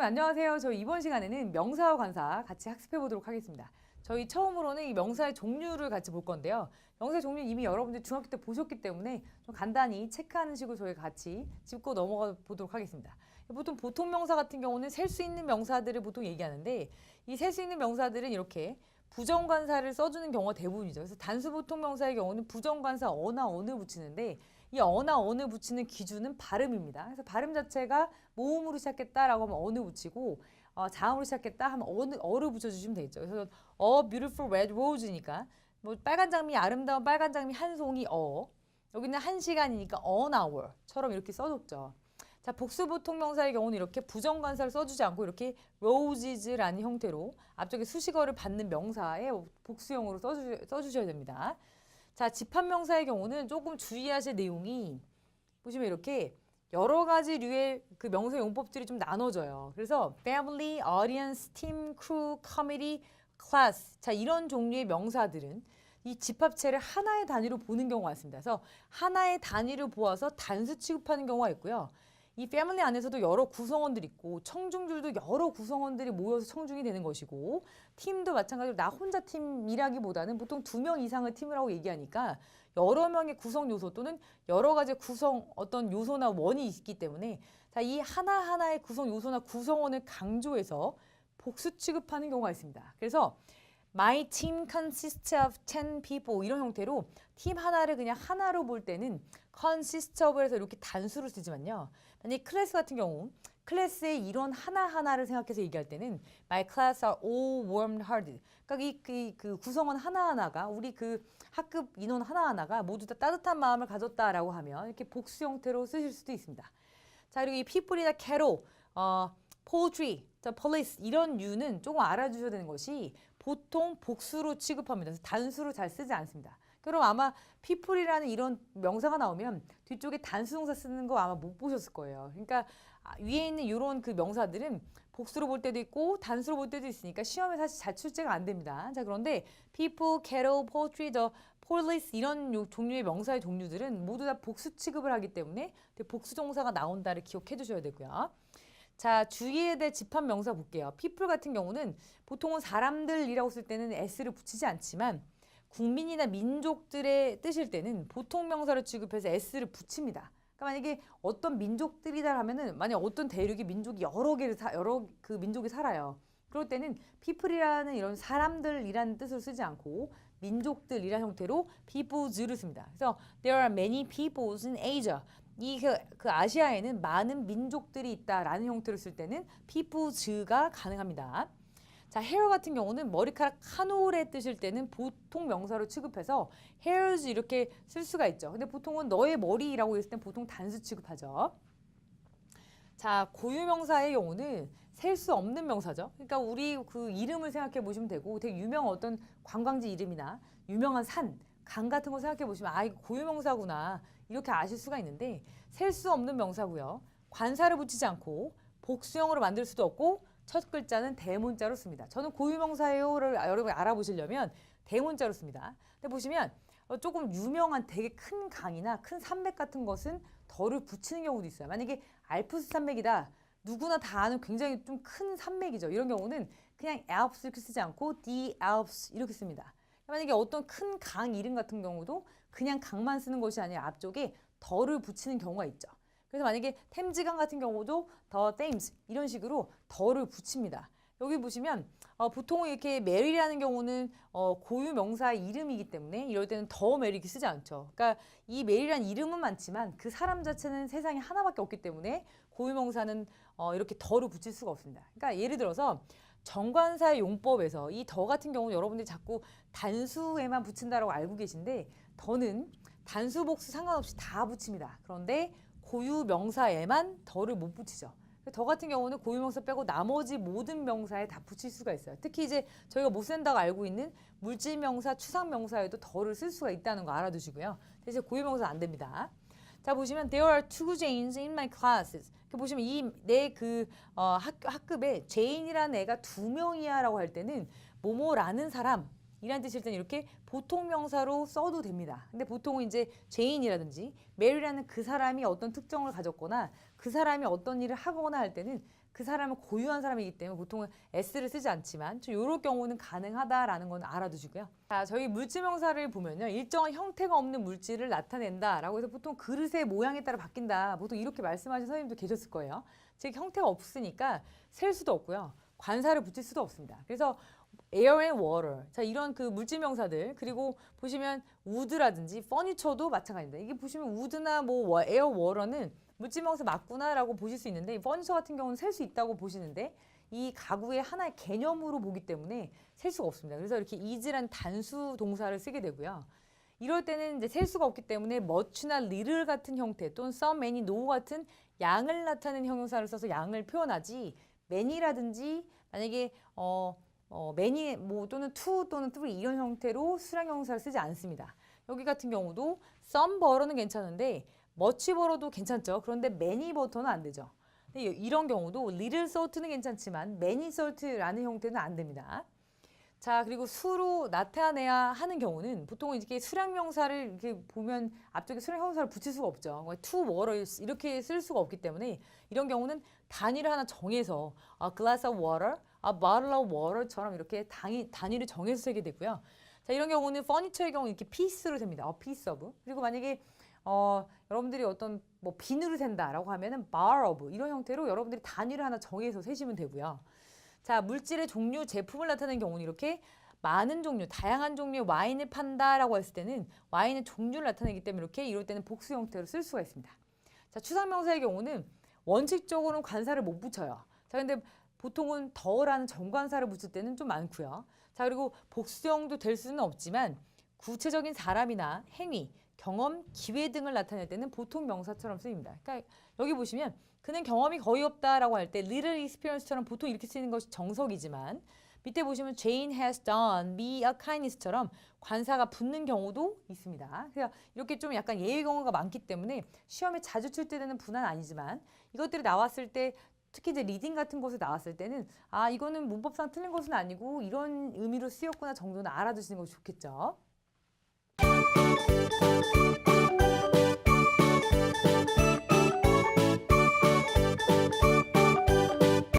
여러분 안녕하세요. 저 이번 시간에는 명사와 관사 같이 학습해 보도록 하겠습니다. 저희 처음으로는 이 명사의 종류를 같이 볼 건데요. 명사의 종류 이미 여러분들 중학교 때 보셨기 때문에 좀 간단히 체크하는 식으로 저희가 같이 짚고 넘어가 보도록 하겠습니다. 보통 보통 명사 같은 경우는 셀 수 있는 명사들을 보통 얘기하는데 이 셀 수 있는 명사들은 이렇게 부정관사를 써주는 경우가 대부분이죠. 그래서 단수 보통 명사의 경우는 부정관사 어나 어느 붙이는데 이 어나 어느 붙이는 기준은 발음입니다. 그래서 발음 자체가 모음으로 시작했다라고 하면 어느 붙이고 어, 자음으로 시작했다 하면 어느 어를 붙여주시면 되겠죠. 그래서 어 beautiful red rose니까 뭐 빨간 장미 아름다운 빨간 장미 한 송이 어 여기는 한 시간이니까 an hour처럼 이렇게 써줬죠. 자, 복수 보통 명사의 경우는 이렇게 부정관사를 써주지 않고 이렇게 roses라는 형태로 앞쪽에 수식어를 받는 명사에 복수형으로 써주, 써주셔야 됩니다. 자, 집합명사의 경우는 조금 주의하실 내용이 보시면 이렇게 여러 가지 류의 그 명사 용법들이 좀 나눠져요. 그래서 family, audience, team, crew, committee, class. 자, 이런 종류의 명사들은 이 집합체를 하나의 단위로 보는 경우가 많습니다. 그래서 하나의 단위로 보아서 단수 취급하는 경우가 있고요. 이 패밀리 안에서도 여러 구성원들이 있고 청중들도 여러 구성원들이 모여서 청중이 되는 것이고 팀도 마찬가지로 나 혼자 팀이라기보다는 보통 두 명 이상의 팀이라고 얘기하니까 여러 명의 구성 요소 또는 여러 가지 구성 어떤 요소나 원이 있기 때문에 자, 이 하나하나의 구성 요소나 구성원을 강조해서 복수 취급하는 경우가 있습니다. 그래서 My team consists of 10 people 이런 형태로 팀 하나를 그냥 하나로 볼 때는 consist of에서 이렇게 단수를 쓰지만요. 만약 클래스 같은 경우 클래스의 이론 하나하나를 생각해서 얘기할 때는 My class are all warm hearted. 그러니까 이, 그, 그 구성원 하나하나가 우리 그 학급 인원 하나하나가 모두 다 따뜻한 마음을 가졌다라고 하면 이렇게 복수 형태로 쓰실 수도 있습니다. 자, 그리고 이 people이나 carol, 어, poetry, 자, police 이런 류는 조금 알아주셔야 되는 것이 보통 복수로 취급합니다. 단수로 잘 쓰지 않습니다. 그럼 아마 people이라는 이런 명사가 나오면 뒤쪽에 단수동사 쓰는 거 아마 못 보셨을 거예요. 그러니까 아, 위에 있는 이런 그 명사들은 복수로 볼 때도 있고 단수로 볼 때도 있으니까 시험에 사실 잘 출제가 안 됩니다. 자 그런데 people, cattle, poultry, the police 이런 요- 종류의 명사의 종류들은 모두 다 복수 취급을 하기 때문에 복수 동사가 나온다를 기억해 두셔야 되고요. 자, 주의해야 될 집합 명사 볼게요. people 같은 경우는 보통은 사람들이라고 쓸 때는 s를 붙이지 않지만 국민이나 민족들의 뜻일 때는 보통 명사를 취급해서 s를 붙입니다. 그러니까 만약에 어떤 민족들이다 하면은 만약 어떤 대륙의 민족이 여러 개를 사, 여러 그 민족이 살아요. 그럴 때는 people이라는 이런 사람들이라는 뜻을 쓰지 않고 민족들이라는 형태로 peoples를 씁니다. 그래서 there are many peoples in Asia. 이그 그 아시아에는 많은 민족들이 있다라는 형태로 쓸 때는 peoples가 가능합니다. 자, hair 같은 경우는 머리카락 한 올의 뜻일 때는 보통 명사로 취급해서 hairs 이렇게 쓸 수가 있죠. 근데 보통은 너의 머리라고 했을 땐 보통 단수 취급하죠. 자, 고유 명사의 경우는 셀 수 없는 명사죠. 그러니까 우리 그 이름을 생각해 보시면 되고 되게 유명한 어떤 관광지 이름이나 유명한 산, 강 같은 거 생각해 보시면 아, 이거 고유명사구나. 이렇게 아실 수가 있는데 셀 수 없는 명사고요. 관사를 붙이지 않고 복수형으로 만들 수도 없고 첫 글자는 대문자로 씁니다. 저는 고유명사예요를 여러분이 알아보시려면 대문자로 씁니다. 근데 보시면 어, 조금 유명한 되게 큰 강이나 큰 산맥 같은 것은 덜을 붙이는 경우도 있어요. 만약에 알프스 산맥이다. 누구나 다 아는 굉장히 좀 큰 산맥이죠. 이런 경우는 그냥 Alps 이렇게 쓰지 않고 The Alps 이렇게 씁니다. 만약에 어떤 큰 강 이름 같은 경우도 그냥 강만 쓰는 것이 아니라 앞쪽에 덜을 붙이는 경우가 있죠. 그래서 만약에 템즈강 같은 경우도 더 Thames 이런 식으로 덜을 붙입니다. 여기 보시면 어, 보통 이렇게 메리라는 경우는 어, 고유 명사의 이름이기 때문에 이럴 때는 더 이렇게 쓰지 않죠. 그러니까 이 메리라는 이름은 많지만 그 사람 자체는 세상에 하나밖에 없기 때문에 고유 명사는 어, 이렇게 더를 붙일 수가 없습니다. 그러니까 예를 들어서 정관사의 용법에서 이 더 같은 경우는 여러분들이 자꾸 단수에만 붙인다라고 알고 계신데 더는 단수 복수 상관없이 다 붙입니다. 그런데 고유 명사에만 더를 못 붙이죠. 더 같은 경우는 고유명사 빼고 나머지 모든 명사에 다 붙일 수가 있어요. 특히 이제 저희가 못 쓴다고 알고 있는 물질명사, 추상명사에도 더를 쓸 수가 있다는 거 알아두시고요. 대신 고유명사 안 됩니다. 자 보시면 there are two Janes in my classes. 이렇게 보시면 이 내그 어, 학, 학급에 제인이라는 애가 두 명이야라고 할 때는 뭐뭐라는 사람 이란 뜻일 때는 이렇게 보통 명사로 써도 됩니다. 근데 보통은 이제 제인이라든지 메리라는 그 사람이 어떤 특정을 가졌거나 그 사람이 어떤 일을 하거나 할 때는 그 사람은 고유한 사람이기 때문에 보통은 s를 쓰지 않지만 좀 이럴 경우는 가능하다라는 건 알아두시고요. 자, 저희 물질 명사를 보면요. 일정한 형태가 없는 물질을 나타낸다라고 해서 보통 그릇의 모양에 따라 바뀐다. 보통 이렇게 말씀하신 선생님도 계셨을 거예요. 즉 형태가 없으니까 셀 수도 없고요. 관사를 붙일 수도 없습니다. 그래서 air and water. 자, 이런 그 물질 명사들 그리고 보시면 wood라든지 furniture도 마찬가지입니다. 이게 보시면 wood나 뭐 와- air, water는 명사 맞구나라고 보실 수 있는데 이 furniture 같은 경우는 셀 수 있다고 보시는데 이 가구의 하나의 개념으로 보기 때문에 셀 수가 없습니다. 그래서 이렇게 is란 단수 동사를 쓰게 되고요. 이럴 때는 이제 셀 수가 없기 때문에 much나 little 같은 형태 또는 some, many, no 같은 양을 나타내는 형용사를 써서 양을 표현하지 many라든지 만약에 어, 어 many 뭐 또는 two 또는 three 이런 형태로 수량 형용사를 쓰지 않습니다. 여기 같은 경우도 some 벌어는 괜찮은데 벌어도 괜찮죠. 그런데 many 버터는 안 되죠. 근데 이- 이런 경우도 little salt는 괜찮지만 many salt라는 형태는 안 됩니다. 자 그리고 수로 나타내야 하는 경우는 보통 이렇게 수량 명사를 이렇게 보면 앞쪽에 수량 형사를 붙일 수가 없죠. 뭐 to water 이렇게 쓸 수가 없기 때문에 이런 경우는 단위를 하나 정해서 a glass of water, a bottle of water처럼 이렇게 단위, 단위를 정해서 쓰게 되고요. 자 이런 경우는 furniture의 경우 이렇게 piece로 됩니다. a piece of. 그리고 만약에 어, 여러분들이 어떤 뭐 비누를 샌다라고 하면은 bar of 이런 형태로 여러분들이 단위를 하나 정해서 세시면 되고요. 자, 물질의 종류, 제품을 나타내는 경우는 이렇게 많은 종류, 다양한 종류의 와인을 판다라고 했을 때는 와인의 종류를 나타내기 때문에 이렇게 이럴 때는 복수 형태로 쓸 수가 있습니다. 자, 추상명사의 경우는 원칙적으로는 관사를 못 붙여요. 자, 근데 보통은 더라는 정관사를 붙일 때는 좀 많고요. 자, 그리고 복수형도 될 수는 없지만 구체적인 사람이나 행위, 경험, 기회 등을 나타낼 때는 보통 명사처럼 쓰입니다. 그러니까 여기 보시면 그는 경험이 거의 없다라고 할 때 little experience처럼 보통 이렇게 쓰는 것이 정석이지만 밑에 보시면 Jane has done me a kindness처럼 관사가 붙는 경우도 있습니다. 그래서 이렇게 좀 약간 예외 경우가 많기 때문에 시험에 자주 칠 때는 분한 아니지만 이것들이 나왔을 때 특히 이제 리딩 같은 것에 나왔을 때는 아 이거는 문법상 틀린 것은 아니고 이런 의미로 쓰였구나 정도는 알아두시는 것이 좋겠죠. Música